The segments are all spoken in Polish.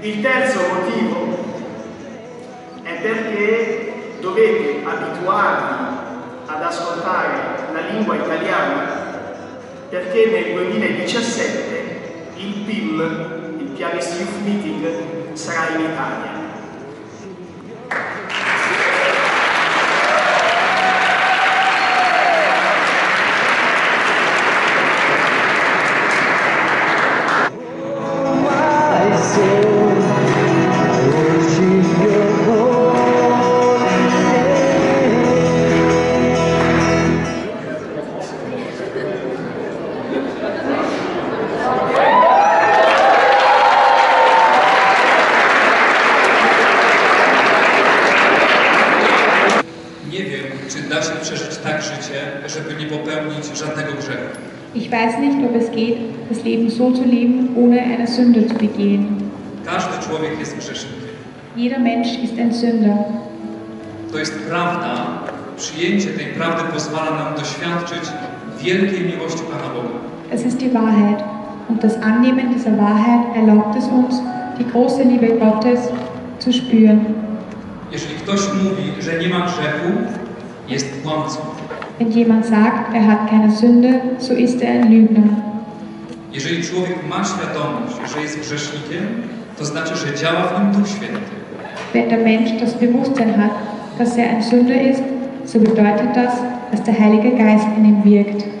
Il terzo motivo è perché dovete abituarvi ad ascoltare la lingua italiana perché nel 2017 il PIM, il Pianist Youth Meeting, sarà in Italia. Nie wiem, czy da się przeżyć tak życie, żeby nie popełnić żadnego grzechu. Ich weiß nicht, ob es geht, das Leben so zu leben, ohne eine Sünde zu begehen. Każdy człowiek jest grzesznikiem. Jeder Mensch ist ein Sünder. To jest prawda. Przyjęcie tej prawdy pozwala nam doświadczyć wielkiej miłości Pana Boga. Es ist die Wahrheit. Und das Annehmen dieser Wahrheit erlaubt es uns, die große Liebe Gottes zu spüren. Jeżeli ktoś mówi, że nie ma grzechu, jest kłamcą. Wenn jemand sagt, er hat keine Sünde, so ist er ein Lügner. Jeżeli człowiek ma świadomość, że jest grzesznikiem, to znaczy, że działa w nim Duch Święty. Wenn der Mensch das Bewusstsein hat, dass er ein Sünder ist, so bedeutet das, dass der Heilige Geist in ihm wirkt.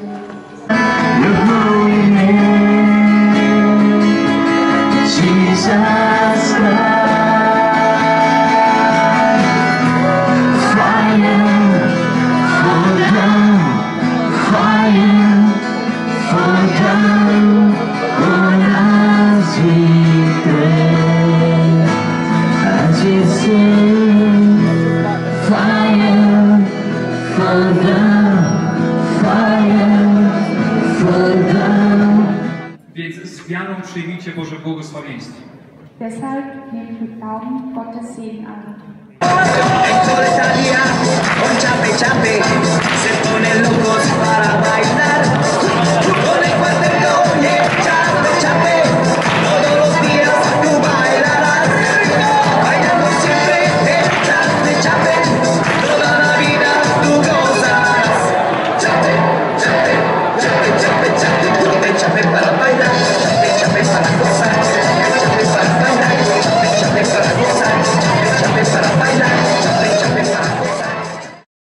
Więc z wiarą przyjmijcie Boże błogosławieństwo. Deshalb nehmt mit Glauben Gottes Segen an. Un chape chape, se.